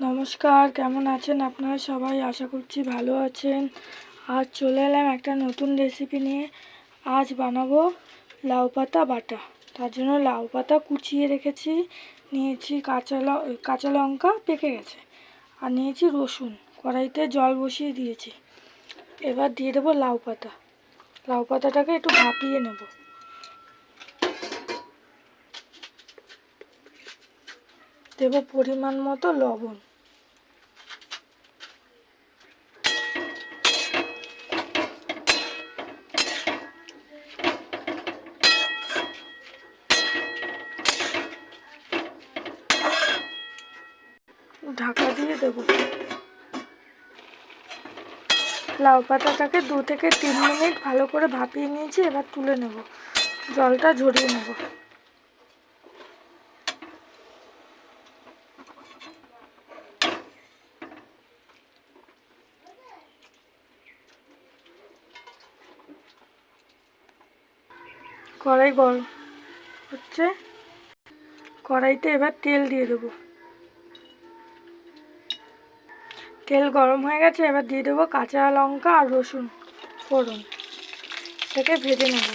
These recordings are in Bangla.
নমস্কার, কেমন আছেন আপনারা সবাই? আশা করছি ভালো আছেন। আজ চলে এলাম একটা নতুন রেসিপি নিয়ে। আজ বানাবো লাউ পাতা বাটা। তার জন্য লাউ পাতা কুচিয়ে রেখেছি। নিয়েছি কাঁচা কাঁচা লঙ্কা পেকে গেছে। আর নিয়েছি রসুন। কড়াইতে জল বসিয়ে দিয়েছি। এবার দিয়ে দেবো লাউ পাতা। লাউ পাতাটাকে একটু ভাপিয়ে নেব। দেব পরিমাণ মতো লবণ। ঢাকা দিয়ে দেব। লাউ পাতাটাকে দু থেকে তিন মিনিট ভালো করে ভাপিয়ে নিয়েছি, এবার তুলে নেব। জলটা ঝরিয়ে নেব। কড়াই গরম হচ্ছে। কড়াইতে এবার তেল দিয়ে দেবো। তেল গরম হয়ে গেছে, এবার দিয়ে দেবো কাঁচা লঙ্কা আর রসুন ফোড়ন। থেকে ভেজে নেব।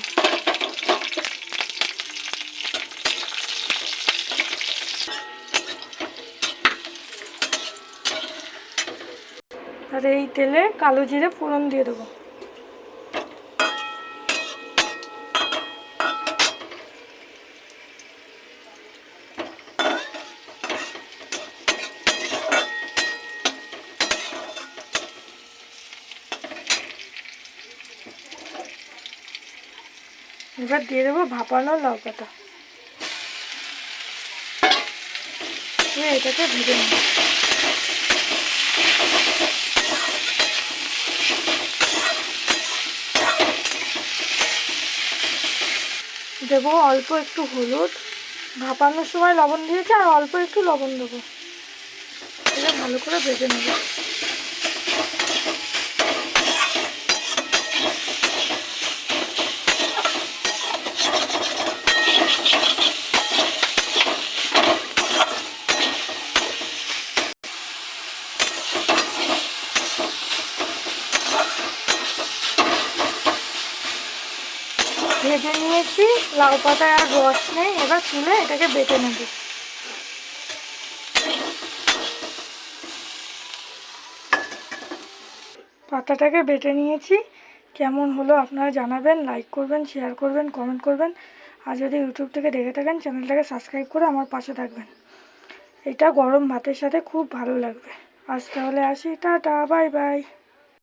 আর এই তেলে কালো জিরে ফোড়ন দিয়ে দেবো। এবার দিয়ে দেবো ভাপানো লঙ্কাটা। এটাকে ভেজে নেব। দেবো অল্প একটু হলুদ। ভাপানোর সময় লবণ দিয়েছি, আর অল্প একটু লবণ দেবো। এটা ভালো করে ভেজে নেব। ভেজে নিয়েছি, লাউ পাতায় আর রস নেই, এবার তুলে এটাকে বেটে নেব। পাতাটাকে বেটে নিয়েছি, কেমন হলো আপনারা জানাবেন লাইক করবেন শেয়ার করবেন কমেন্ট করবেন, আর যদি ইউটিউব থেকে দেখে থাকেন, চ্যানেলটাকে সাবস্ক্রাইব করে আমার পাশে থাকবেন। এটা গরম ভাতের সাথে খুব ভালো লাগবে। আজ তাহলে আসি, টাটা বাই বাই